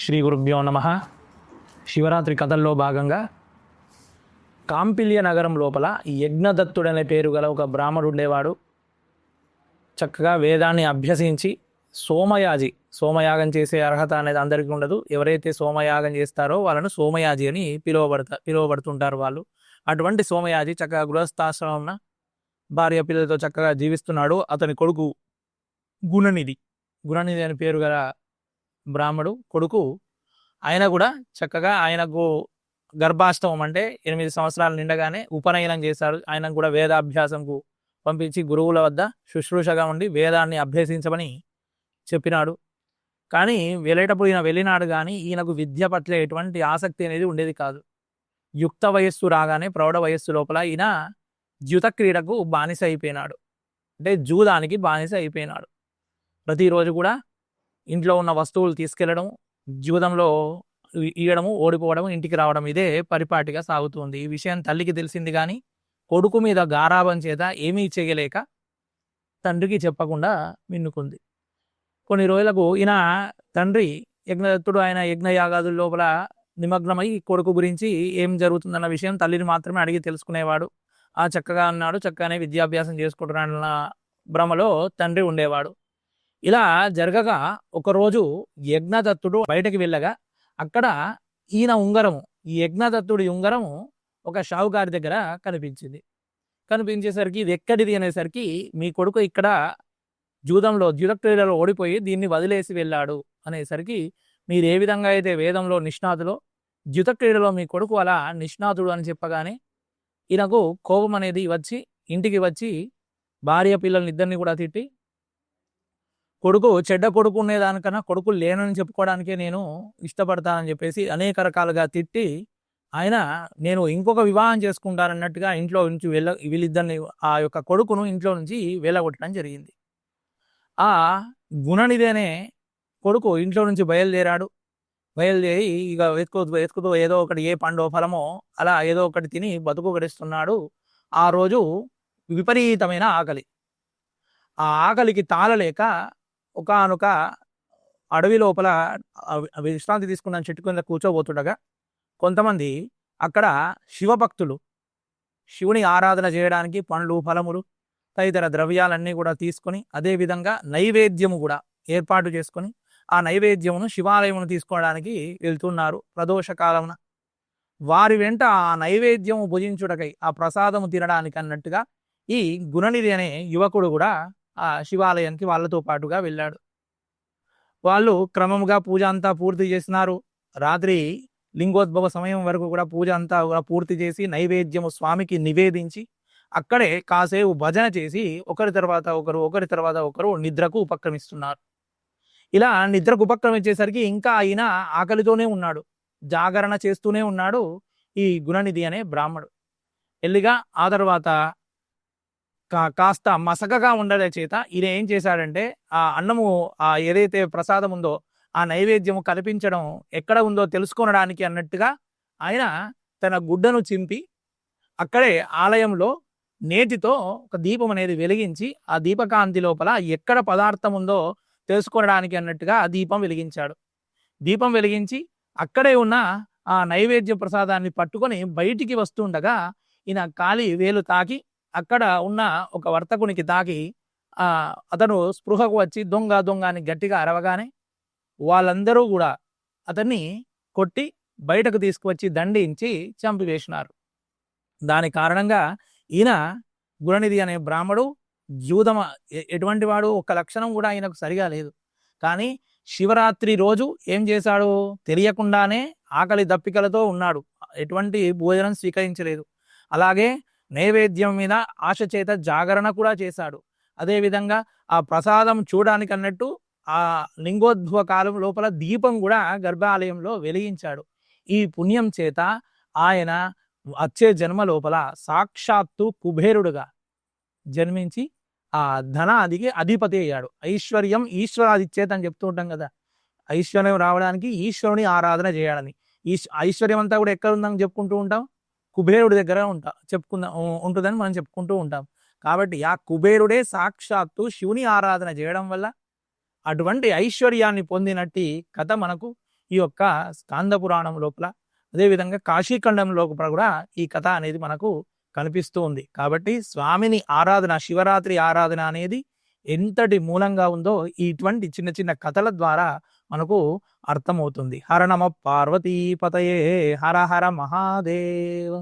శ్రీ గురుభ్యో నమ. శివరాత్రి కథల్లో భాగంగా కాంపిల్య నగరం లోపల యజ్ఞదత్తుడనే పేరు గల ఒక బ్రాహ్మడు ఉండేవాడు. చక్కగా వేదాన్ని అభ్యసించి సోమయాజి సోమయాగం చేసే అర్హత అనేది అందరికీ ఉండదు. ఎవరైతే సోమయాగం చేస్తారో వాళ్ళను సోమయాజి అని పిలువబడతా పిలువబడుతుంటారు వాళ్ళు. అటువంటి సోమయాజి చక్కగా గృహస్థాశ్రమం భార్య పిల్లలతో చక్కగా జీవిస్తున్నాడు. అతని కొడుకు గుణనిధి. గుణనిధి అనే పేరు గల బ్రాహ్మడు కొడుకు. ఆయన కూడా చక్కగా ఆయనకు గర్భాష్టమం అంటే ఎనిమిది సంవత్సరాలు నిండగానే ఉపనయనం చేశారు. ఆయనకు కూడా వేదాభ్యాసంకు పంపించి గురువుల వద్ద శుశ్రూషగా ఉండి వేదాన్ని అభ్యసించమని చెప్పినాడు. కానీ వెళ్ళేటప్పుడు ఈయన వెళ్ళినాడు కానీ ఈయనకు విద్య పట్ల ఎటువంటి ఆసక్తి అనేది ఉండేది కాదు. యుక్త వయస్సు రాగానే ప్రౌఢ వయస్సు లోపల ఈయన ద్యుత క్రీడకు బానిస అయిపోయినాడు. అంటే జూదానికి బానిస అయిపోయినాడు. ప్రతిరోజు కూడా ఇంట్లో ఉన్న వస్తువులు తీసుకెళ్ళడం జీవితంలో ఇ- ఇయ్యడము ఓడిపోవడం ఇంటికి రావడం ఇదే పరిపాటిగా సాగుతుంది. ఈ విషయం తల్లికి తెలిసింది కానీ కొడుకు మీద గారాభం చేత ఏమీ చేయలేక తండ్రికి చెప్పకుండా మిన్నుకుంది. కొన్ని రోజులకు ఈయన తండ్రి యజ్ఞదత్తుడు ఆయన యజ్ఞయాగాదుల లోపల నిమగ్నమై కొడుకు గురించి ఏం జరుగుతుందన్న విషయం తల్లిని మాత్రమే అడిగి తెలుసుకునేవాడు. ఆ చక్కగా అన్నాడు చక్కగానే విద్యాభ్యాసం చేసుకుంటున్నాడన్న భ్రమలో తండ్రి ఉండేవాడు. ఇలా జరగగా ఒకరోజు యజ్ఞదత్తుడు బయటకు వెళ్ళగా అక్కడ ఈయన ఉంగరము ఈ యజ్ఞదత్తుడి ఉంగరము ఒక షావుకారి దగ్గర కనిపించింది. కనిపించేసరికి ఇది ఎక్కడిది అనేసరికి మీ కొడుకు ఇక్కడ జూదంలో జూదక్రీడలో ఓడిపోయి దీన్ని వదిలేసి వెళ్ళాడు అనేసరికి మీరు ఏ విధంగా అయితే వేదంలో నిష్ణాతులో జుత క్రీడలో మీ కొడుకు అలా నిష్ణాతుడు అని చెప్పగానే ఈయనకు కోపం అనేది వచ్చి ఇంటికి వచ్చి భార్య పిల్లల్ని ఇద్దరిని కూడా తిట్టి కొడుకు చెడ్డ కొడుకు ఉండేదానికన్నా కొడుకు లేనని చెప్పుకోవడానికే నేను ఇష్టపడతానని చెప్పేసి అనేక రకాలుగా తిట్టి ఆయన నేను ఇంకొక వివాహం చేసుకుంటానన్నట్టుగా ఇంట్లో నుంచి వెళ్ళ వీళ్ళిద్దరిని ఆ యొక్క కొడుకును ఇంట్లో నుంచి వెళ్ళగొట్టడం జరిగింది. ఆ గుణనిదేనే కొడుకు ఇంట్లో నుంచి బయలుదేరాడు. బయలుదేరి ఇక వెతుకు వెతుకుతూ ఏదో ఒకటి ఏ పండో ఫలమో అలా ఏదో ఒకటి తిని బతుకు గడిస్తున్నాడు. ఆ రోజు విపరీతమైన ఆకలి. ఆ ఆకలికి తాళలేక ఒకనొక అడవి లోపల విశ్రాంతి తీసుకున్న చెట్టు కింద కూర్చోబోతుండగా కొంతమంది అక్కడ శివభక్తులు శివుని ఆరాధన చేయడానికి పండ్లు ఫలములు తదితర ద్రవ్యాలన్నీ కూడా తీసుకొని అదే విధంగా నైవేద్యము కూడా ఏర్పాటు చేసుకొని ఆ నైవేద్యమును శివాలయమును తీసుకోవడానికి వెళ్తున్నారు ప్రదోష కాలమున వారి వెంట ఆ నైవేద్యము భుజించుటకై ఆ ప్రసాదము తినడానికి అన్నట్టుగా ఈ గుణనిధి అనే యువకుడు కూడా ఆ శివాలయానికి వాళ్ళతో పాటుగా వెళ్ళాడు. వాళ్ళు క్రమంగా పూజ అంతా పూర్తి చేసినారు. రాత్రి లింగోద్భవ సమయం వరకు కూడా పూజ అంతా కూడా పూర్తి చేసి నైవేద్యము స్వామికి నివేదించి అక్కడే కాసేపు భజన చేసి ఒకరి తర్వాత ఒకరు ఒకరి తర్వాత ఒకరు నిద్రకు ఉపక్రమిస్తున్నారు. ఇలా నిద్రకు ఉపక్రమించేసరికి ఇంకా ఆయన ఆకలితోనే ఉన్నాడు. జాగరణ చేస్తూనే ఉన్నాడు ఈ గుణనిధి అనే బ్రాహ్మడు. ఎల్లిగా ఆ తర్వాత కాస్త మసకగా ఉండడే చేత ఈయన ఏం చేశాడంటే ఆ అన్నము ఆ ఏదైతే ప్రసాదం ఉందో ఆ నైవేద్యము కల్పించడం ఎక్కడ ఉందో తెలుసుకొనడానికి అన్నట్టుగా ఆయన తన గుడ్డను చింపి అక్కడే ఆలయంలో నేతితో ఒక దీపం అనేది వెలిగించి ఆ దీపకాంతి లోపల ఎక్కడ పదార్థం ఉందో తెలుసుకోవడానికి అన్నట్టుగా ఆ దీపం వెలిగించాడు. దీపం వెలిగించి అక్కడే ఉన్న ఆ నైవేద్య ప్రసాదాన్ని పట్టుకొని బయటికి వస్తుండగా ఈయన కాలి వేలు తాకి అక్కడ ఉన్న ఒక వర్తకునికి తాకి అతను స్పృహకు వచ్చి దొంగ దొంగ అని గట్టిగా అరవగానే వాళ్ళందరూ కూడా అతన్ని కొట్టి బయటకు తీసుకువచ్చి దండించి చంపివేసినారు. దాని కారణంగా ఈయన గుణనిధి అనే బ్రాహ్మడు జూదమ ఎటువంటి వాడు ఒక లక్షణం కూడా ఆయనకు సరిగా లేదు. కానీ శివరాత్రి రోజు ఏం చేశాడు? తెలియకుండానే ఆకలి దప్పికలతో ఉన్నాడు. ఎటువంటి భోజనం స్వీకరించలేదు. అలాగే నైవేద్యం మీద ఆశ చేత జాగరణ కూడా చేశాడు. అదేవిధంగా ఆ ప్రసాదం చూడడానికి అన్నట్టు ఆ లింగోద్భవ కాలం లోపల దీపం కూడా గర్భాలయంలో వెలిగించాడు. ఈ పుణ్యం చేత ఆయన వచ్చే జన్మ లోపల సాక్షాత్తు కుబేరుడుగా జన్మించి ఆ ధనాదికి అధిపతి అయ్యాడు. ఐశ్వర్యం ఈశ్వరాదిచ్చేత అని చెప్తూ ఉంటాం కదా. ఐశ్వర్యం రావడానికి ఈశ్వరుని ఆరాధన చేయాలని. ఈ ఐశ్వర్యం అంతా కూడా ఎక్కడ ఉందని చెప్పుకుంటూ ఉంటాం? కుబేరుడి దగ్గర ఉంటా చెప్పుకుందాం ఉంటుందని మనం చెప్పుకుంటూ ఉంటాం. కాబట్టి ఆ కుబేరుడే సాక్షాత్తు శివుని ఆరాధన చేయడం వల్ల అటువంటి ఐశ్వర్యాన్ని పొందినట్టి కథ మనకు ఈ యొక్క స్కాంద పురాణం లోపల అదేవిధంగా కాశీఖండం లోపల కూడా ఈ కథ అనేది మనకు కనిపిస్తూ ఉంది. కాబట్టి స్వామిని ఆరాధన శివరాత్రి ఆరాధన అనేది ఎంతటి మూలంగా ఉందో ఇటువంటి చిన్న చిన్న కథల ద్వారా మనకు అర్థమవుతుంది. హర నమ పార్వతీపతయే హర హర మహాదేవ్.